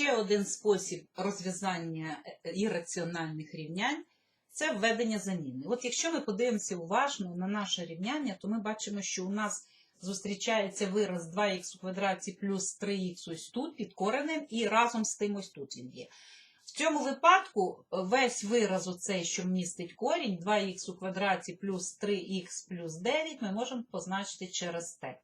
один спосіб розв'язання е, ірраціональних рівнянь це введення заміни. От якщо ми подивимося уважно на наше рівняння, то ми бачимо, що у нас зустрічається вираз 2х у квадраті плюс 3х ось тут під коренем, і разом з тим ось тут він є. В цьому випадку весь вираз оцей, що містить корінь, 2х у квадраті плюс 3х плюс 9, ми можемо позначити через t.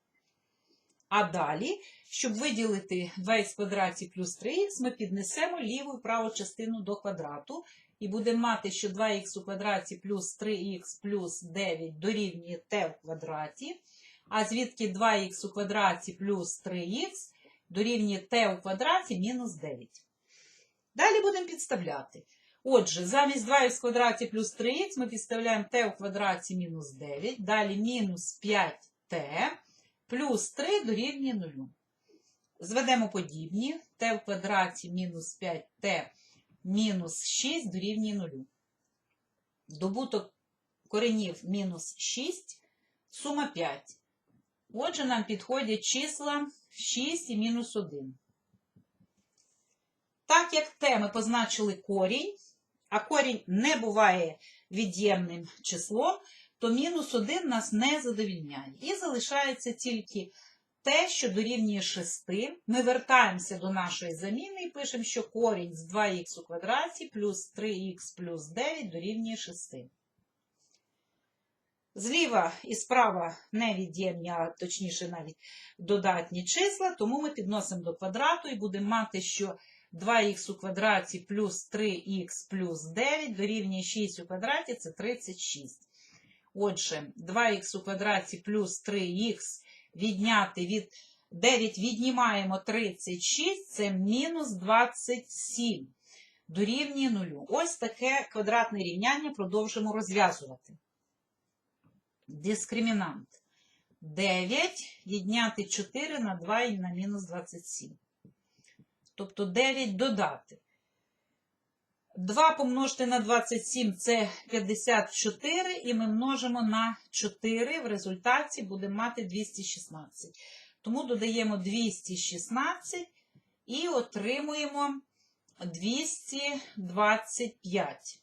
А далі, щоб виділити 2х квадраті плюс 3х, ми піднесемо ліву і праву частину до квадрату. І будемо мати, що 2х у квадраті плюс 3х плюс 9 дорівнює t в квадраті. А звідки 2х у квадраті плюс 3х дорівнює t у квадраті мінус 9. Далі будемо підставляти. Отже, замість 2х в квадраті плюс 3х ми підставляємо t у квадраті мінус 9. Далі мінус 5t плюс 3 дорівнює 0. Зведемо подібні. t в квадраті мінус 5t мінус 6 дорівнює 0. Добуток коренів мінус 6, сума 5. Отже, нам підходять числа 6 і мінус 1. Так як те ми позначили корінь, а корінь не буває від'ємним числом, то мінус 1 нас не задовільняє. І залишається тільки те, що дорівнює 6. Ми вертаємося до нашої заміни і пишемо, що корінь з 2х у квадраті плюс 3х плюс 9 дорівнює 6. Зліва і справа невід'ємні, а точніше навіть додатні числа, тому ми підносимо до квадрату і будемо мати, що 2х у квадраті плюс 3х плюс 9 дорівнює 6 у квадраті це 36. Отже, 2х у квадраті плюс 3х відняти від 9 віднімаємо 36, це мінус 27 дорівнює 0. Ось таке квадратне рівняння продовжимо розв'язувати. Дискримінант 9 відняти 4 на 2 і на мінус 27. Тобто 9 додати. 2 помножити на 27 це 54, і ми множимо на 4. В результаті будемо мати 216. Тому додаємо 216 і отримуємо 225.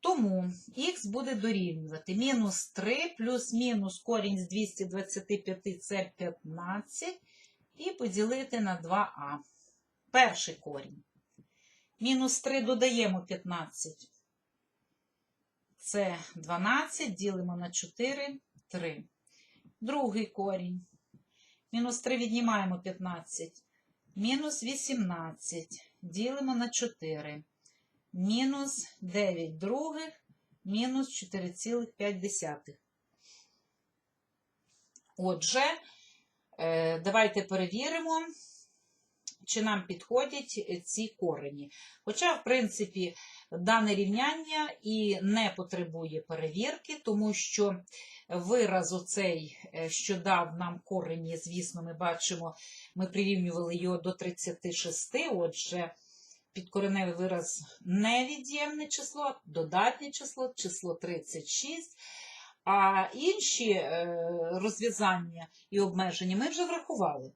Тому х буде дорівнювати мінус 3 плюс мінус корінь з 225 це 15. І поділити на 2а. Перший корінь. Мінус 3 додаємо 15. Це 12, ділимо на 4, 3. Другий корінь. Мінус 3 віднімаємо 15. Мінус 18. Ділимо на 4. Мінус 9 других. Мінус 4,5. Отже, е, давайте перевіримо чи нам підходять е, ці корені. Хоча, в принципі, дане рівняння і не потребує перевірки, тому що вираз оцей, е, що дав нам корені, звісно, ми бачимо, ми прирівнювали його до 36, отже, підкореневий вираз невід'ємне число, додатнє число, число 36. А інші е, розв'язання і обмеження ми вже врахували.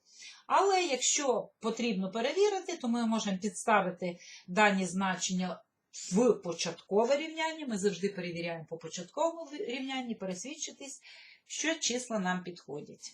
Але якщо потрібно перевірити, то ми можемо підставити дані значення в початкове рівняння. Ми завжди перевіряємо по початковому рівнянні, пересвідчитись, що числа нам підходять.